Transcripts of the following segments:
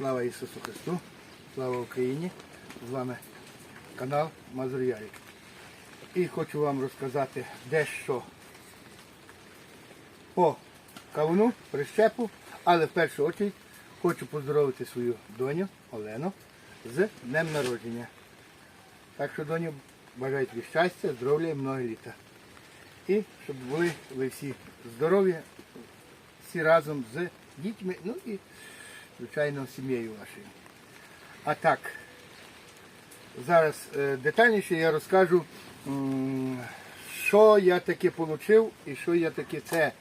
Слава Ісусу Христу, слава Україні! З вами канал Мазур Ярик. І хочу вам розказати дещо по кавуну, прищепу, але в першу чергу хочу поздоровити свою доню Олену з днем народження. Так що, доню, бажаю тобі щастя, здоров'я і много літа. І щоб були ви всі здорові, всі разом з дітьми, ну і, звичайно, сім'єю вашою. А так, зараз е, детальніше я розкажу, що я таке отримав і що я таке це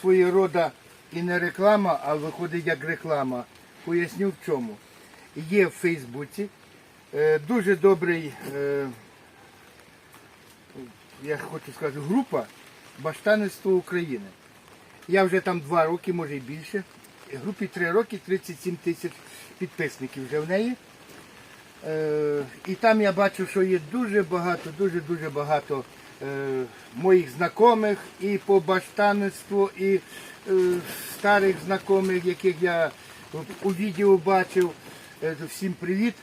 своєї рода і не реклама, а виходить як реклама. Поясню в чому. Є в Фейсбуці е, дуже добрий, е, я хочу сказати, група Баштанництво України. Я вже там два роки, може і більше. Групі три роки, 37 тисяч підписників вже в неї. Е, і там я бачу, що є дуже багато, дуже-дуже багато е, моїх знайомих і по баштанництву, і е, старих знайомих, яких я у відео бачив. Всім привіт.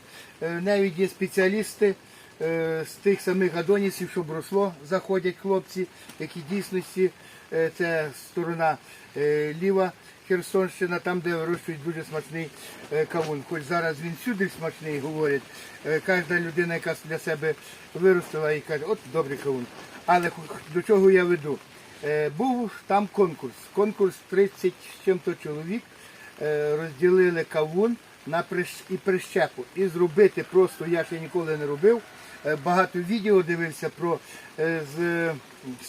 Навіть є спеціалісти з тих самих адонісів, що бросло, заходять хлопці, які дійсності це сторона ліва. Херсонщина, там, де вирощують дуже смачний е, кавун. Хоч зараз він всюди смачний, говорять. Е, Кожна людина, яка для себе виростила і каже, от добрий кавун. Але до чого я веду? Е, Був там конкурс. Конкурс 30 з чим-то чоловік розділили кавун на прищ- і прищепу. І зробити просто, я ще ніколи не робив. Е, Багато відео дивився про е,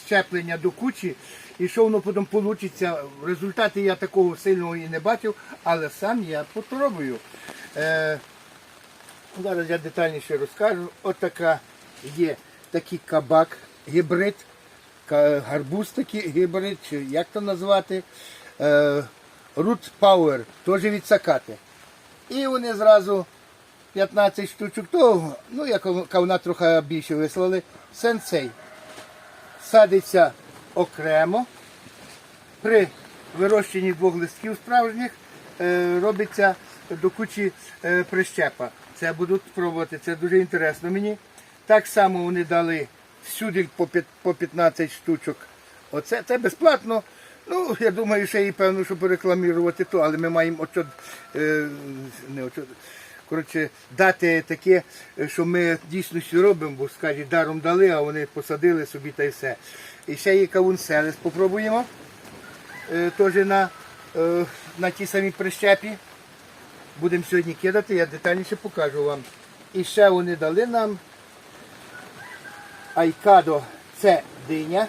щеплення до кучі. І що воно потім вийде. Результати я такого сильного і не бачив, але сам я попробую. Е, Зараз я детальніше розкажу. От є такий кабак, гібрид, гарбуз такий гібрид, чи як то назвати. Е, Root Power, теж від сакати. І вони зразу 15 штучок того, ну як кавна трохи більше вислали, сенсей. Садиться окремо. При вирощенні двох листків справжніх е, робиться до кучі е, прищепа. Це будуть пробувати, це дуже інтересно мені. Так само вони дали всюди по по 15 штучок. Оце це безплатно. Ну, я думаю, ще і певно, щоб рекламувати то, але ми маємо очод, е, не очод, коротше, дати таке, е, що ми дійсно все робимо, бо скажуть, даром дали, а вони посадили собі та й все. І ще є кавун селес, попробуємо. Е, теж на, е, на тій самій прищепі. Будемо сьогодні кидати, я детальніше покажу вам. І ще вони дали нам айкадо це диня.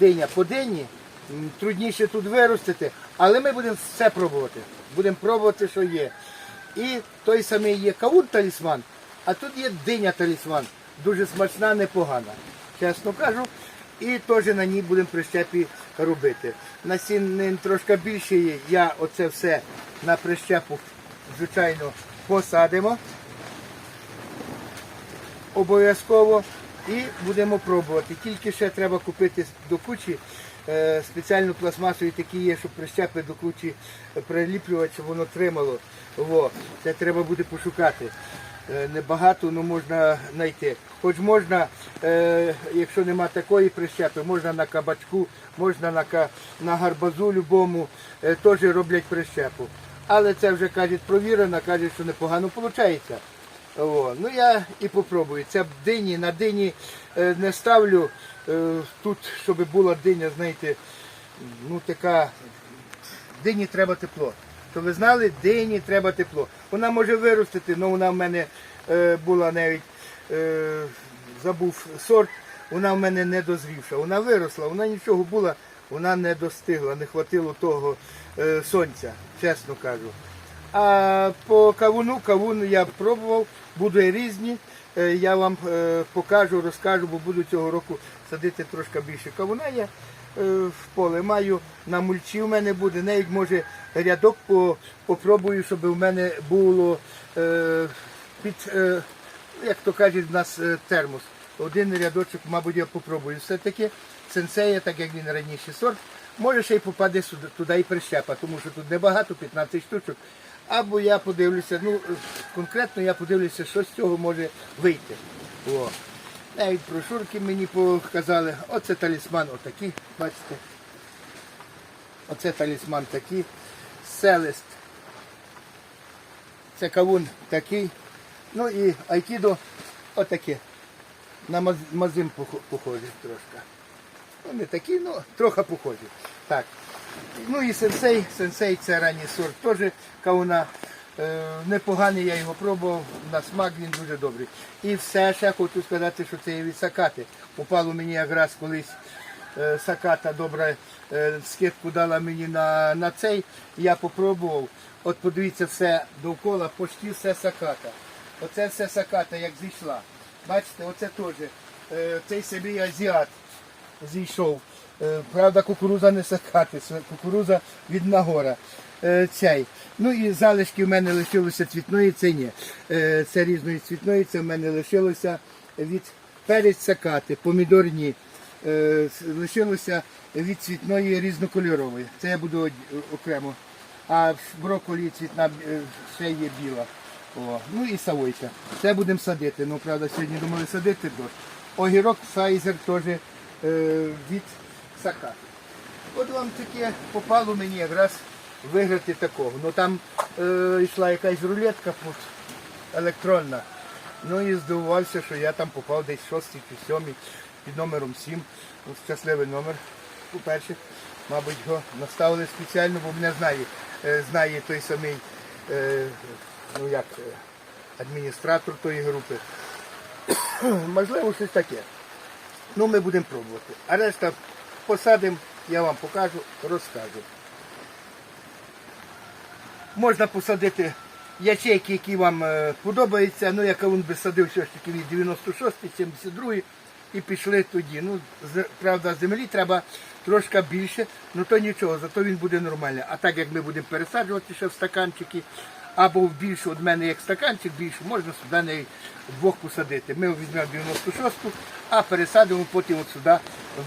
Диня по дині. Трудніше тут виростити, але ми будемо все пробувати. Будемо пробувати, що є. І той самий є кавун талісман, а тут є диня талісман. Дуже смачна, непогана. Чесно кажу. І теж на ній будемо прищепі робити. Насінин трошки більше є. Я оце все на прищепу, звичайно, посадимо обов'язково і будемо пробувати. Тільки ще треба купити до кучі е, спеціальну пластмасові такі є, щоб прищепи до кучі приліплювати, щоб воно тримало. Во. Це треба буде пошукати. Е, Небагато, але можна знайти. Хоч можна, е, якщо нема такої прищепи, можна на кабачку, можна на, на гарбазу любому, теж роблять прищепу. Але це вже кажуть провірено, кажуть, що непогано виходить. О, ну я і попробую. Це дині, на дині не ставлю тут, щоб була диня, знаєте, ну така, дині треба тепло. То ви знали, дині треба тепло. Вона може виростити, але вона в мене е, була навіть, е, забув сорт, вона в мене не дозрівша. Вона виросла, вона нічого була, вона не достигла, не хватило того е, сонця, чесно кажу. А по кавуну, кавун я пробував, будуть різні. Е, Я вам е, покажу, розкажу, бо буду цього року садити трошки більше кавуна. Я е, в поле маю на мульчі в мене буде. Навіть може рядок по, попробую, щоб у мене було під, як то кажуть, в нас термос. Один рядочок, мабуть, я попробую. Все-таки сенсея, так як він раніше сорт, може ще й попаде сюди, туди і прищепа, тому що тут небагато, 15 штучок. Або я подивлюся, ну конкретно я подивлюся, що з цього може вийти. О. Навіть брошурки мені показали. Оце талісман отакий, бачите. Оце талісман такий. Селест. Це кавун такий. Ну і айкідо отаке. На маз- мазим похо- похожі трошки. Ну, не такі, ну трохи похожі. Так. Ну і сенсей, сенсей це ранній сорт теж кавуна. Е, непоганий, я його пробував, на смак він дуже добрий. І все ще хочу сказати, що це є від сакати. Попало мені якраз колись е, саката добра е, скидку дала мені на, на цей. Я попробував. От подивіться все довкола, почти все саката. Оце все саката, як зійшла. Бачите, оце теж. Е, цей собі азіат зійшов. Е, Правда, кукуруза не сакати, кукуруза від нагора. Е, Цей. Ну і залишки в мене лишилося цвітної, це ні. Е, Це різної цвітної, це в мене лишилося від перець сакати, помідорні. Лишилося від цвітної різнокольорової. Це я буду окремо. А брокколі цвітна ще є біла. О, ну і савойка. Це будемо садити. Ну, правда, сьогодні думали садити дощ. Огірок Сайзер теж від сакати. От вам таке попало мені якраз виграти такого. Ну там е, йшла якась рулетка електронна. Ну і здивувався, що я там попав десь шостий чи сьомий під номером 7. От щасливий номер, по-перше. Мабуть, його наставили спеціально, бо мене знає, е, знає той самий е, ну як, е, адміністратор тої групи. Можливо, щось таке. Ну, ми будемо пробувати. А решта посадимо, я вам покажу, розкажу. Можна посадити ячейки, які вам е, подобаються. Ну, я він би садив все ж таки від 96 72 і пішли тоді. Ну, правда, землі треба трошки більше, ну то нічого, зато він буде нормальний. А так як ми будемо пересаджувати ще в стаканчики, або в більшу, від мене як стаканчик більше, можна сюди навіть двох посадити. Ми візьмемо 96-ту, а пересадимо потім от сюди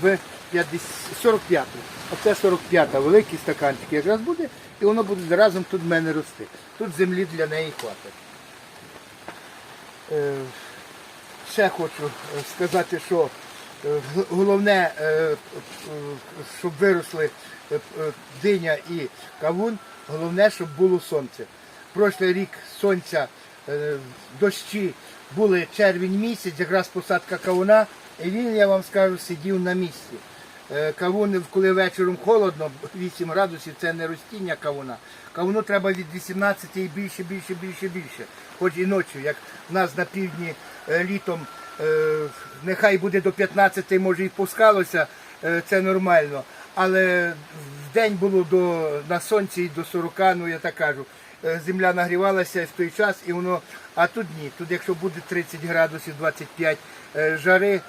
в 50 45-ту. Оце 45-та, великий стаканчик якраз буде, і воно буде разом тут в мене рости. Тут землі для неї хватить. Е, ще хочу е, сказати, що е, головне, щоб виросли диня і кавун, головне, щоб було сонце. Прошлий рік сонця, дощі були червень місяць, якраз посадка кавуна, і він, я вам скажу, сидів на місці. Е, Кавун, коли вечором холодно, 8 градусів, це не ростіння кавуна. Кавуну треба від 18 і більше, більше, більше, більше. Хоч і ночі, як в нас на півдні е, літом, е, нехай буде до 15, може і пускалося, це нормально. Але в день було до, на сонці і до 40, ну я так кажу. Земля нагрівалася в той час, і воно, а тут ні. Тут якщо буде 30 градусів, 25 е, жари,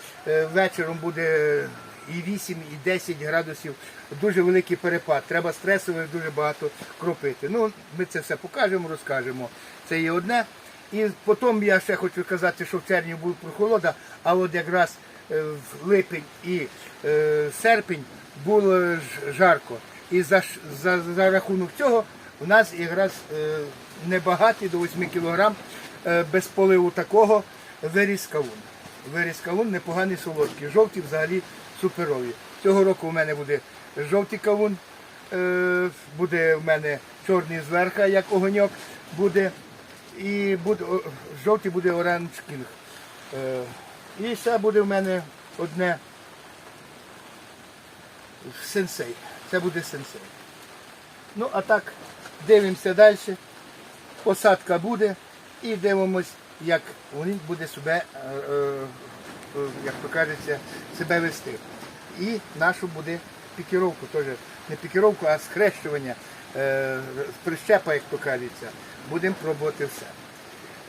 вечором буде і 8, і 10 градусів. Дуже великий перепад. Треба стресових дуже багато кропити. Ну, ми це все покажемо, розкажемо. Це є одне. І потім я ще хочу казати, що в червні буде прохолода, а от якраз е, в липень і е, серпень було жарко. І за, за, за рахунок цього у нас якраз е, небагатий до 8 кілограм без поливу такого виріс кавун. Непоганий солодкий. Жовті взагалі суперові. Цього року у мене буде жовтий кавун, е, буде в мене чорний зверху, як огоньок буде. І буде, жовтий буде оранж кінг. Е, і ще буде в мене одне сенсей. Це буде сенсей. Ну, а так, дивимося далі. Посадка буде і дивимось, як він буде себе, е, як то кажеться, себе вести. І нашу буде пікіровку, теж не пікіровку, а схрещування, е, прищепа, як то кажеться. Будемо пробувати все.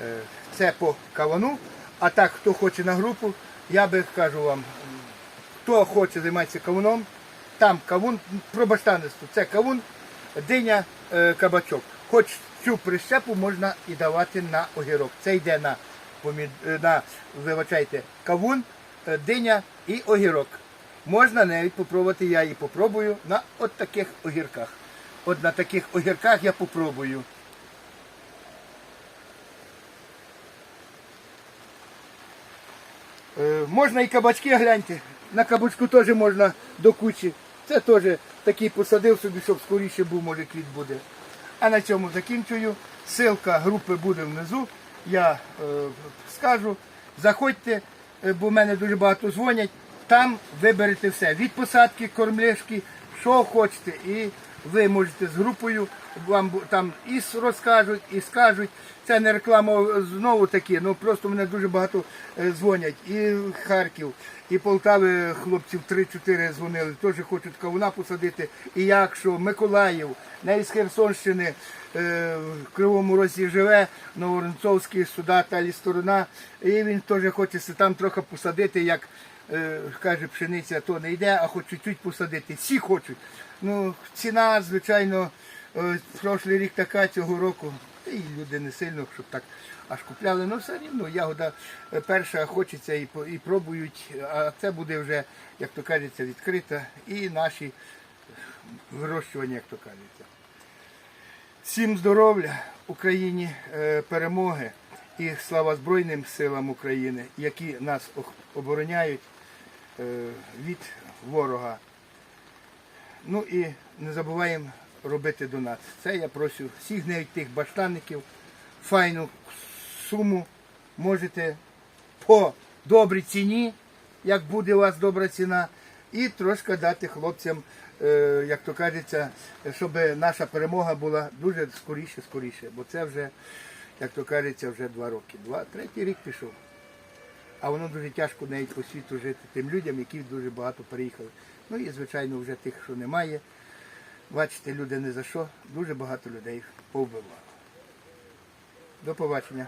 Е, Це по кавану. А так, хто хоче на групу, я би кажу вам, хто хоче займатися кавуном, там кавун, про баштанництво, це кавун, диня, е, кабачок. Хоч цю прищепу можна і давати на огірок. Це йде на, помід... Е, на вибачайте, кавун, е, диня і огірок. Можна навіть попробувати, я її попробую на от таких огірках. От на таких огірках я попробую. Е, можна і кабачки гляньте. На кабачку теж можна до кучі. Це теж такий посадив собі, щоб скоріше був, може, квіт буде. А на цьому закінчую. Силка групи буде внизу. Я е, скажу. Заходьте, е, бо в мене дуже багато дзвонять. Там виберете все. Від посадки, кормлешки, що хочете. І ви можете з групою, вам там і розкажуть, і скажуть. Це не реклама знову таки, ну просто мене дуже багато е, дзвонять. І Харків, і Полтави хлопців 3-4 дзвонили, теж хочуть кавуна посадити. І якщо Миколаїв, не із Херсонщини, в Кривому Розі живе, Новоронцовський, суда та сторона, і він теж хоче там трохи посадити, як е, каже, пшениця то не йде, а хоч чуть-чуть посадити. Всі хочуть. Ну, ціна, звичайно, е, прошлий рік така, цього року. І люди не сильно, щоб так аж купляли. Ну все рівно ягода е, перша хочеться і, і пробують, а це буде вже, як то кажеться, відкрита. І наші вирощування, як то кажеться. Всім здоров'я Україні, е, перемоги і слава Збройним силам України, які нас обороняють е, від ворога. Ну і не забуваємо робити донат. Це я прошу всіх навіть тих баштанників, файну суму можете по добрій ціні, як буде у вас добра ціна, і трошки дати хлопцям, як то кажеться, щоб наша перемога була дуже скоріше, скоріше. Бо це вже, як то кажеться, вже два роки. Два, третій рік пішов. А воно дуже тяжко навіть по світу жити тим людям, які дуже багато переїхали. Ну і звичайно вже тих, що немає. Бачите, люди не за що, дуже багато людей повбивало. До побачення.